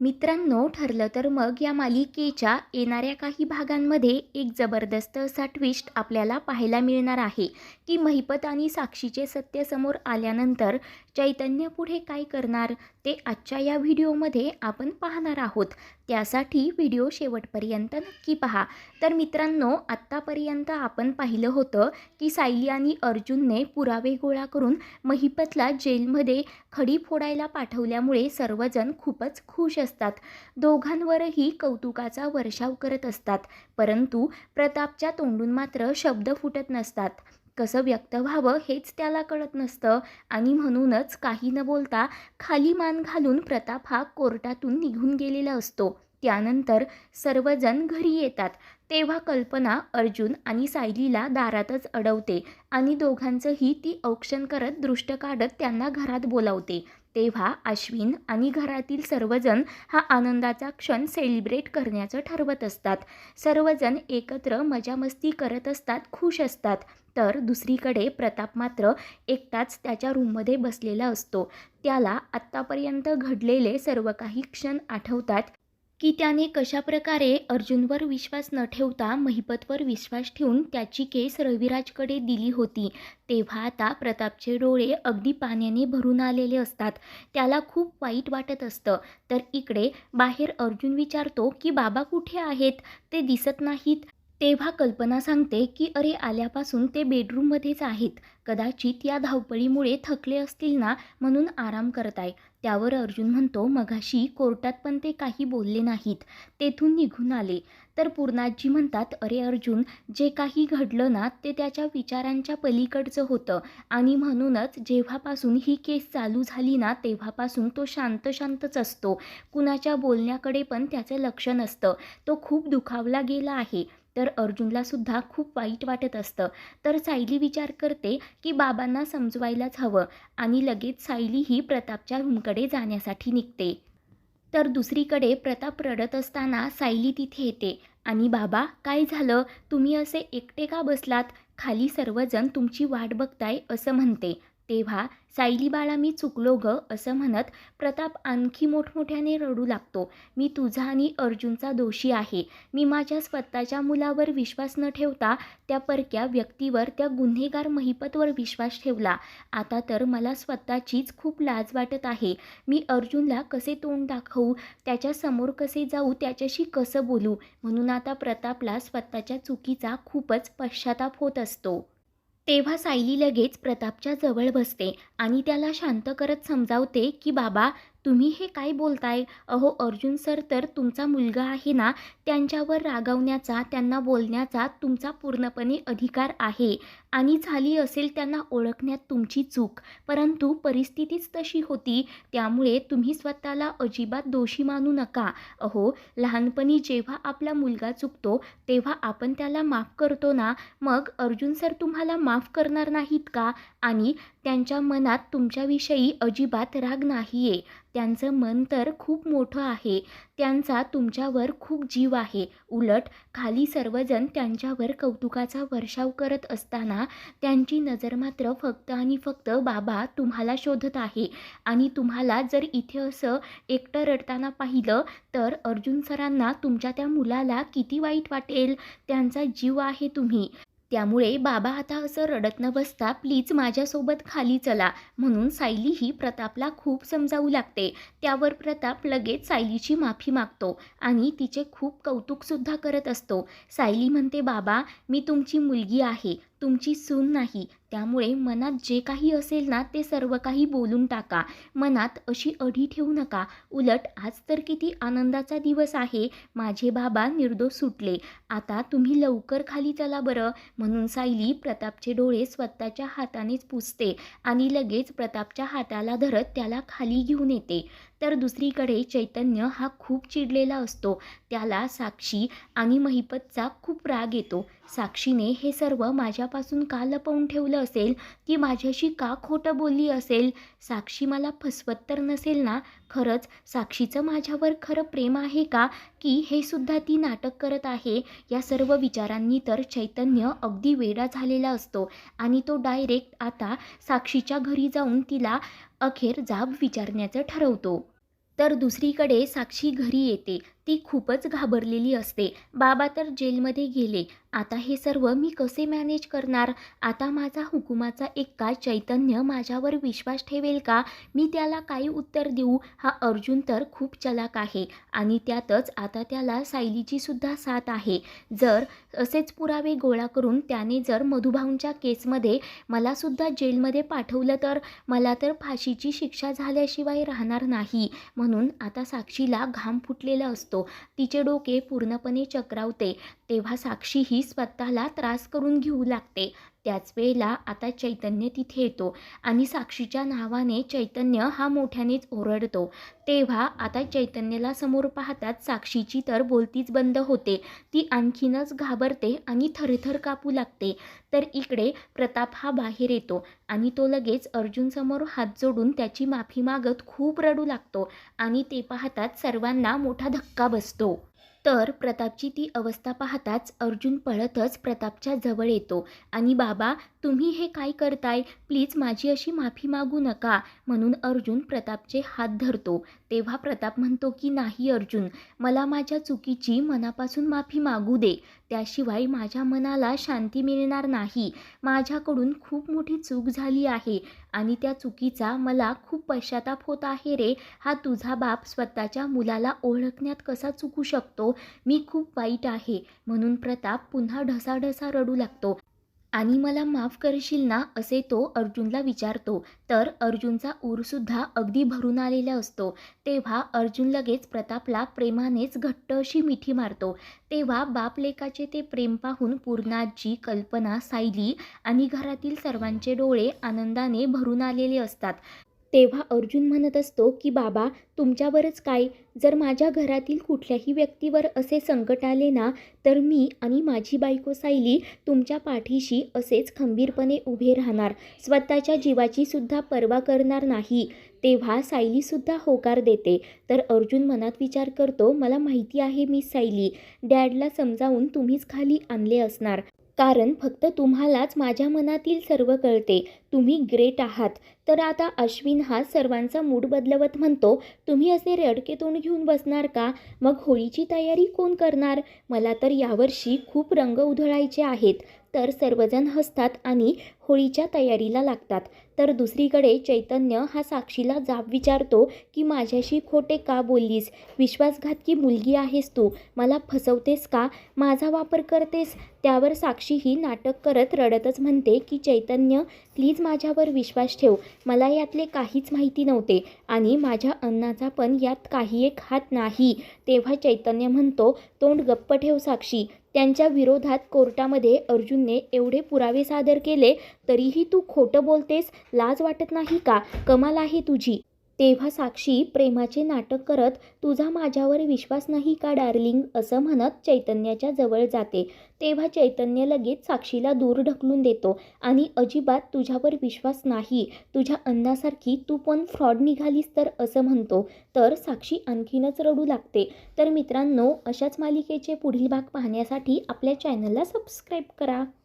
मित्रांनो ठरलं तर मग या मालिकेच्या येणाऱ्या काही भागांमध्ये एक जबरदस्त असा ट्विस्ट आपल्याला पाहायला मिळणार आहे की महिपत आणि साक्षीचे सत्य समोर आल्यानंतर चैतन्य पुढे काय करणार ते आजच्या या व्हिडिओमध्ये आपण पाहणार आहोत. त्यासाठी व्हिडिओ शेवटपर्यंत नक्की पहा. तर मित्रांनो आत्तापर्यंत आपण पाहिलं होतं की सायली आणि अर्जुनने पुरावे गोळा करून महिपतला जेलमध्ये खडी फोडायला पाठवल्यामुळे सर्वजण खूपच खुश असतात. दोघांवरही कौतुकाचा वर्षाव करत असतात. परंतु प्रतापच्या तोंडून मात्र शब्द फुटत नसतात. कसं व्यक्त व्हावं हेच त्याला कळत नसतं आणि म्हणूनच काही न बोलता खाली मान घालून प्रताप हा कोर्टातून निघून गेलेला असतो. त्यानंतर सर्वजण घरी येतात. तेव्हा कल्पना अर्जुन आणि सायलीला दारातच अडवते आणि दोघांचंही ती औक्षण करत दृष्ट काढत त्यांना घरात बोलावते. तेव्हा अश्विन आणि घरातील सर्वजण हा आनंदाचा क्षण सेलिब्रेट करण्याचं ठरवत असतात. सर्वजण एकत्र मजामस्ती करत असतात खुश असतात. तर दुसरीकडे प्रताप मात्र एकटाच त्याच्या रूममध्ये बसलेला असतो. त्याला आत्तापर्यंत घडलेले सर्व काही क्षण आठवतात. की त्याने कशाप्रकारे अर्जुनवर विश्वास न ठेवता महिपतवर विश्वास ठेवून त्याची केस रविराजकडे दिली होती तेव्हा आता प्रतापचे डोळे अगदी पाण्याने भरून आलेले असतात. त्याला खूप वाईट वाटत असतं. तर इकडे बाहेर अर्जुन विचारतो की बाबा कुठे आहेत? ते दिसत नाहीत. तेव्हा कल्पना सांगते की अरे आल्यापासून ते बेडरूममध्येच आहेत. कदाचित या धावपळीमुळे थकले असतील ना म्हणून आराम करत आहे त्यावर अर्जुन म्हणतो मघाशी कोर्टात पण ते काही बोलले नाहीत. तेथून निघून आले तर पूर्णाजी म्हणतात अरे अर्जुन जे काही घडलं ना ते त्याच्या विचारांच्या पलीकडचं होतं. आणि म्हणूनच जेव्हापासून ही केस चालू झाली ना तेव्हापासून तो शांत शांतच असतो. कुणाच्या बोलण्याकडे पण त्याचं लक्ष नसतं. तो खूप दुखावला गेला आहे. तर अर्जुनला सुद्धा खूप वाईट वाटत असतं. तर सायली विचार करते की बाबांना समजवायलाच हवं आणि लगेच सायली ही प्रतापच्या रूमकडे जाण्यासाठी निघते. तर दुसरीकडे प्रताप रडत असताना सायली तिथे येते आणि बाबा काय झालं? तुम्ही असे एकटे का बसलात? खाली सर्वजण तुमची वाट बघताय असं म्हणते. तेव्हा सायली बाळा मी चुकलो ग असं म्हणत प्रताप आणखी मोठमोठ्याने रडू लागतो. मी तुझा आणि अर्जुनचा दोषी आहे. मी माझ्या स्वतःच्या मुलावर विश्वास न ठेवता त्या परक्या व्यक्तीवर त्या गुन्हेगार महिपतवर विश्वास ठेवला. आता तर मला स्वतःचीच खूप लाज वाटत आहे. मी अर्जुनला कसे तोंड दाखवू त्याच्यासमोर कसे जाऊ त्याच्याशी कसं बोलू? म्हणून आता प्रतापला स्वतःच्या चुकीचा खूपच पश्चाताप होत असतो. तेव्हा सायली लगेच प्रतापच्या जवळ बसते आणि त्याला शांत करत समजावते की बाबा तुम्ही हे काय बोलताय? अहो अर्जुन सर तर तुमचा मुलगा आहे ना त्यांच्यावर रागावण्याचा त्यांना बोलण्याचा तुमचा पूर्णपणे अधिकार आहे. आणि झाली असेल त्यांना ओळखण्यात तुमची चूक. परंतु परिस्थितीच तशी होती त्यामुळे तुम्ही स्वतःला अजिबात दोषी मानू नका. अहो लहानपणी जेव्हा आपला मुलगा चुकतो तेव्हा आपण त्याला माफ करतो ना? मग अर्जुन सर तुम्हाला माफ करणार नाहीत का? आणि त्यांच्या मनात तुमच्याविषयी अजिबात राग नाही आहे त्यांचं मन तर खूप मोठं आहे. त्यांचा तुमच्यावर खूप जीव आहे. उलट खाली सर्वजण त्यांच्यावर कौतुकाचा वर्षाव करत असताना त्यांची नजर मात्र फक्त आणि फक्त बाबा तुम्हाला शोधत आहे. आणि तुम्हाला जर इथे असं एकटं रडताना पाहिलं तर अर्जुन सरांना तुमच्या त्या मुलाला किती वाईट वाटेल. त्यांचा जीव आहे तुम्ही. त्यामुळे बाबा आता असं रडत न बसता प्लीज माझ्यासोबत खाली चला म्हणून सायली ही प्रतापला खूप समजावू लागते. त्यावर प्रताप लगेच सायलीची माफी मागतो आणि तिचे खूप कौतुकसुद्धा करत असतो. सायली म्हणते बाबा मी तुमची मुलगी आहे. तुमची सून नाही. त्यामुळे मनात जे काही असेल ना ते सर्व काही बोलून टाका. मनात अशी अढी ठेवू नका. उलट आज तर किती आनंदाचा दिवस आहे. माझे बाबा निर्दोष सुटले. आता तुम्ही लवकर खाली चला बरं. म्हणून सायली प्रतापचे डोळे स्वतःच्या हातानेच पुसते आणि लगेच प्रतापच्या हाताला धरत त्याला खाली घेऊन येते. तर दुसरीकडे चैतन्य हा खूप चिडलेला असतो. त्याला साक्षी आणि महिपतचा खूप राग येतो. साक्षीने हे सर्व माझ्यापासून का लपवून ठेवलं असेल? ती माझ्याशी का खोटं बोलली असेल? साक्षी मला फसवत तर नसेल ना? खरंच साक्षीचं माझ्यावर खरं प्रेम आहे का? की हे सुद्धा ती नाटक करत आहे? या सर्व विचारांनी तर चैतन्य अगदी वेडा झालेला असतो. आणि तो डायरेक्ट आता साक्षीच्या घरी जाऊन तिला अखेर जाब विचारण्याचं ठरवतो. तर दुसरीकडे साक्षी घरी येते. ती खूपच घाबरलेली असते. बाबा तर जेलमध्ये गेले. आता हे सर्व मी कसे मॅनेज करणार? आता माझा हुकुमाचा एक्का चैतन्य माझ्यावर विश्वास ठेवेल का? मी त्याला काही उत्तर देऊ? हा अर्जुन तर खूप चलाक आहे आणि त्यातच आता त्याला सायलीचीसुद्धा साथ आहे. जर असेच पुरावे गोळा करून त्याने जर मधुभाऊंच्या केसमध्ये मलासुद्धा जेलमध्ये पाठवलं तर मला तर फाशीची शिक्षा झाल्याशिवाय राहणार नाही. म्हणून आता साक्षीला घाम फुटलेला असतो. तिचे डोके पूर्णपणे चक्रावते. तेव्हा साक्षी ही स्वतःला त्रास करून घेऊ लागते. त्याच वेळेला आता चैतन्य तिथे येतो आणि साक्षीच्या नावाने चैतन्य हा मोठ्यानेच ओरडतो. तेव्हा आता चैतन्याला समोर पाहताच साक्षीची तर बोलतीच बंद होते. ती आणखीनच घाबरते आणि थरथर कापू लागते. तर इकडे प्रताप हा बाहेर येतो आणि तो लगेच अर्जुनसमोर हात जोडून त्याची माफी मागत खूप रडू लागतो आणि ते पाहताच सर्वांना मोठा धक्का बसतो. तर प्रतापची ती अवस्था पाहताच अर्जुन पळतच प्रतापच्या जवळ येतो. आणि बाबा तुम्ही हे काय करताय? प्लीज माझी अशी माफी मागू नका. म्हणून अर्जुन प्रतापचे हात धरतो. तेव्हा प्रताप म्हणतो की नाही अर्जुन मला माझ्या चुकीची मनापासून माफी मागू दे. त्याशिवाय माझ्या मनाला शांती मिळणार नाही. माझ्याकडून खूप मोठी चूक झाली आहे आणि त्या चुकीचा मला खूप पश्चाताप होत आहे रे. हा तुझा बाप स्वतःच्या मुलाला ओळखण्यात कसा चुकू शकतो? मी खूप वाईट आहे. म्हणून प्रताप पुन्हा ढसाढसा रडू लागतो. आणि मला माफ करशील ना असे तो अर्जुनला विचारतो. तर अर्जुनचा ऊरसुद्धा अगदी भरून आलेला असतो. तेव्हा अर्जुन लगेच प्रतापला प्रेमानेच घट्ट अशी मिठी मारतो. तेव्हा बापलेकाचे ते प्रेम पाहून पूर्णाजी कल्पना सायली आणि घरातील सर्वांचे डोळे आनंदाने भरून आलेले असतात. तेव्हा अर्जुन म्हणत असतो की बाबा तुमच्यावरच काय? जर माझ्या घरातील कुठल्याही व्यक्तीवर असे संकट आले ना तर मी आणि माझी बायको सायली तुमच्या पाठीशी असेच खंबीरपणे उभे राहणार. स्वतःच्या जीवाची सुद्धा पर्वा करणार नाही. तेव्हा सायलीसुद्धा होकार देते. तर अर्जुन मनात विचार करतो मला माहिती आहे मी सायली. डॅडला समजावून तुम्हीच खाली आणले असणार. कारण फक्त तुम्हालाच माझ्या मनातील सर्व कळते. तुम्ही ग्रेट आहात. तर आता अश्विन हा सर्वांचा मूड बदलवत म्हणतो तुम्ही असे रडके तोंड घेऊन बसणार का? मग होळीची तयारी कोण करणार? मला तर यावर्षी खूप रंग उधळायचे आहेत. तर सर्वजण हसतात आणि होळीच्या तयारीला लागतात. तर दुसरीकडे चैतन्य हा साक्षीला जाब विचारतो की माझ्याशी खोटे का बोललीस? विश्वासघातकी मुलगी आहेस तू? मला फसवतेस का? माझा वापर करतेस? त्यावर साक्षी ही नाटक करत रडतच म्हणते की चैतन्य प्लीज माझ्यावर विश्वास ठेव. मला यातले काहीच माहिती नव्हते आणि माझ्या अन्नाचा पण यात काही एक हात नाही. तेव्हा चैतन्य म्हणतो तोंड गप्प ठेव साक्षी. त्यांच्या विरोधात कोर्टामध्ये अर्जुनने एवढे पुरावे सादर केले तरीही तू खोटं बोलतेस लाज वाटत नाही का? कमाल आहे तुझी. तेव्हा साक्षी प्रेमाचे नाटक करत तुझा माझ्यावर विश्वास नाही का डार्लिंग? असं म्हणत चैतन्याच्या जवळ जाते. तेव्हा चैतन्य लगेच साक्षीला दूर ढकलून देतो आणि अजिबात तुझ्यावर विश्वास नाही. तुझ्या अन्नासारखी तू पण फ्रॉड निघालीस तर? असं म्हणतो. तर साक्षी आणखीनच रडू लागते. तर मित्रांनो अशाच मालिकेचे पुढील भाग पाहण्यासाठी आपल्या चॅनलला सबस्क्राईब करा.